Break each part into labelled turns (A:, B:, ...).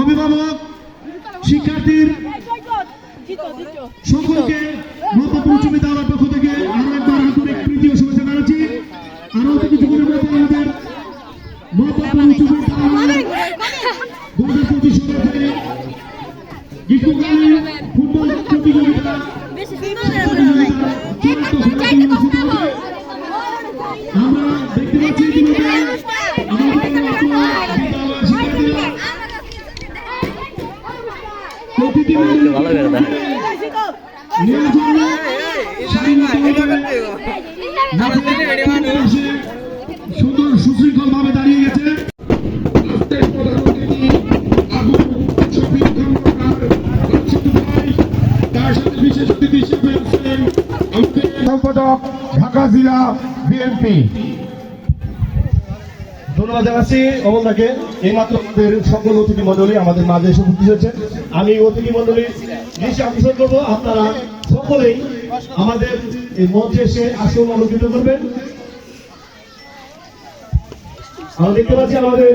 A: অভিভাবক শিক্ষার্থীর সকলকে নবম উচ্চ বিদ্যালয়ের পক্ষ থেকে আরও একবার আন্তরিক প্রীতি ও শুভেচ্ছা জানাচ্ছি। আরও কিছুক্ষণের মধ্যে আমাদের নবম উচ্চ বিদ্যালয় দু হাজার পঁচিশ সাল থেকে গ্রীষ্মকালীন ফুটবল প্রতিযোগিতা
B: বেশি সুন্দর করে
A: চূড়ান্ত খেলাটি অনুষ্ঠিত হবে আমরা দেখতে পাচ্ছি ইতিমধ্যে আমাদের বিদ্যালয়ের শিক্ষার্থীরা প্রতিটি
C: ভালো করে দেয়
A: সুন্দর সুশৃঙ্খল ভাবে দাঁড়িয়ে গেছে সম্পাদক ঢাকা জেলা বিএনপি। ধন্যবাদ জানাচ্ছি অমলদাকে এইমাত্র আমাদের সকল অতিথি মন্ডলী আমাদের মাঝে এসে উপস্থিত হয়েছে। আমি অতিথি মন্ডলীর দৃষ্টি আকর্ষণ করব। আপনারা সকলেই আমাদের এই মঞ্চে এসে আসন অলঙ্কৃত করবেন। আমরা দেখতে পাচ্ছি আমাদের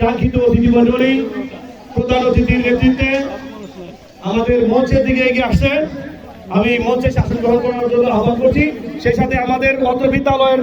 A: কাঙ্ক্ষিত অতিথি মন্ডলী প্রধান অতিথির নেতৃত্বে আমাদের মঞ্চের দিকে এগিয়ে আসছে। আমি মঞ্চে শাসন গ্রহণ করার জন্য আহ্বান করছি। সেই সাথে আমাদের অত্র বিদ্যালয়ের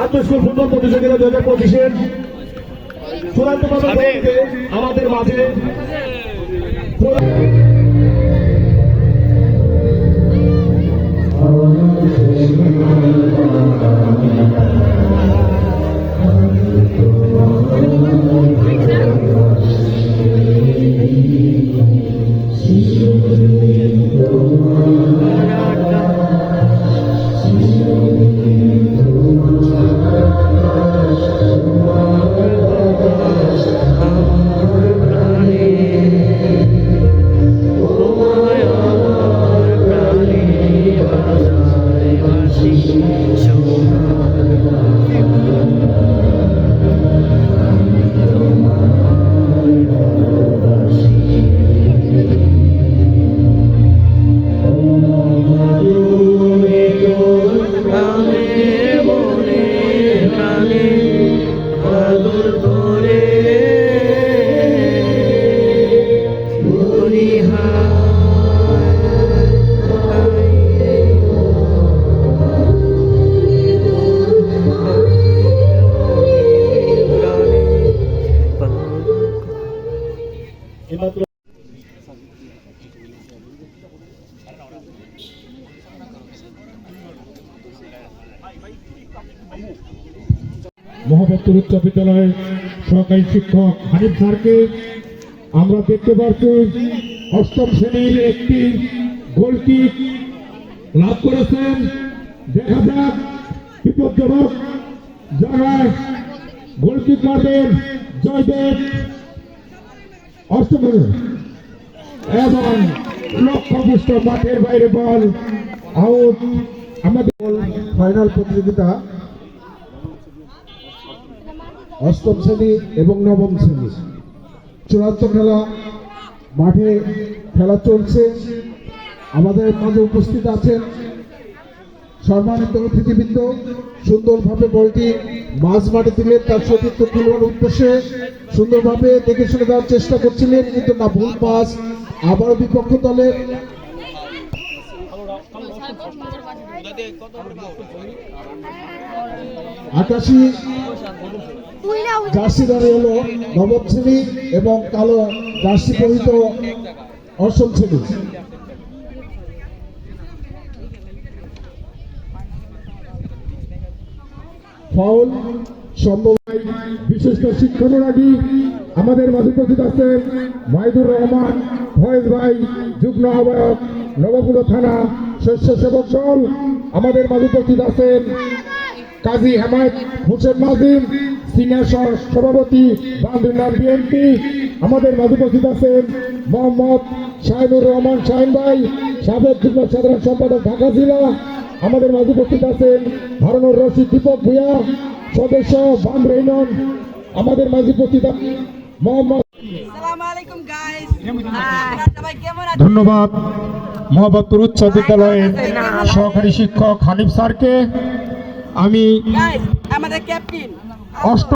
A: আন্তঃস্কুল ফুটবল প্রতিযোগিতা দু হাজার পঁচিশের চূড়ান্ত আমাদের মাঝে। এইমাত্র
D: মহাবত্তর উচ্চ বিদ্যালয়ের সহকারী শিক্ষক হানিফ স্যারকে আমরা দেখতে পাচ্ছি অষ্টম শ্রেণির একটি গোলকিক লাভ করেছেন। দেখা যাক, বিপজ্জনক জায়গায় গোলকিক মারবেন জয়দেব। অষ্টম এবং লক্ষ্যপুষ্ট মাঠের বাইরে বল, আউট। আমাদের ফাইনাল প্রতিযোগিতা অষ্টম শ্রেণি এবং নবম শ্রেণি। চূড়ান্ত খেলা মাঠে খেলা চলছে। আমাদের মাঝে উপস্থিত আছেন সম্মানিত অতিথিবৃন্দ। সুন্দরভাবে বলটি মাঝ মাঠে দিলেন তার সতীর্থ খেলোয়াড় উদ্দেশ্যে সুন্দরভাবে দেখে শুনে দেওয়ার চেষ্টা করছিলেন, কিন্তু না ভুল পাস। আবারও বিপক্ষ দলের আকাশি জার্সি দাঁড়িয়ে হলো নবম শ্রেণি এবং কালো জার্সি পরিহিত অষ্টম শ্রেণি সম্ভব হয়। বিশিষ্ট শিক্ষানুরাগী আমাদের মাঝে উপস্থিত আছেন মাহিদুর রহমান, ফয়েজ ভাই, যুগ্ম আহ্বায়ক নবপুর থানা স্বেচ্ছাসেবক সেবক দল আমাদের মাঝে উপস্থিত আছেন কাজী হেমায়ত হোসেন নাজিম সিনিয়র সভাপতি বান্দুনার বিএনপি। আমাদের মাঝে উপস্থিত আছেন মোহাম্মদ শাহিনুর রহমান শাহিন ভাই সাবেক যুগ্ম সাধারণ সম্পাদক ঢাকা জেলা। আমাদের মাঝে উপস্থিত আছেন হারুনুর রশিদ দীপক ভূয়া সদস্য বাম ইউনিয়ন আমাদের মাঝে উপস্থিত আছেন মোহাম্মদ
C: আসসালামু আলাইকুম গাইস সবাই কেমন আছেন?
D: ধন্যবাদ। মোহাম্মদপুর উচ্চ বিদ্যালয়ের সহকারী শিক্ষক হানিফ স্যারকে আমি
C: আমাদের ক্যাপ্টেন
D: অষ্ট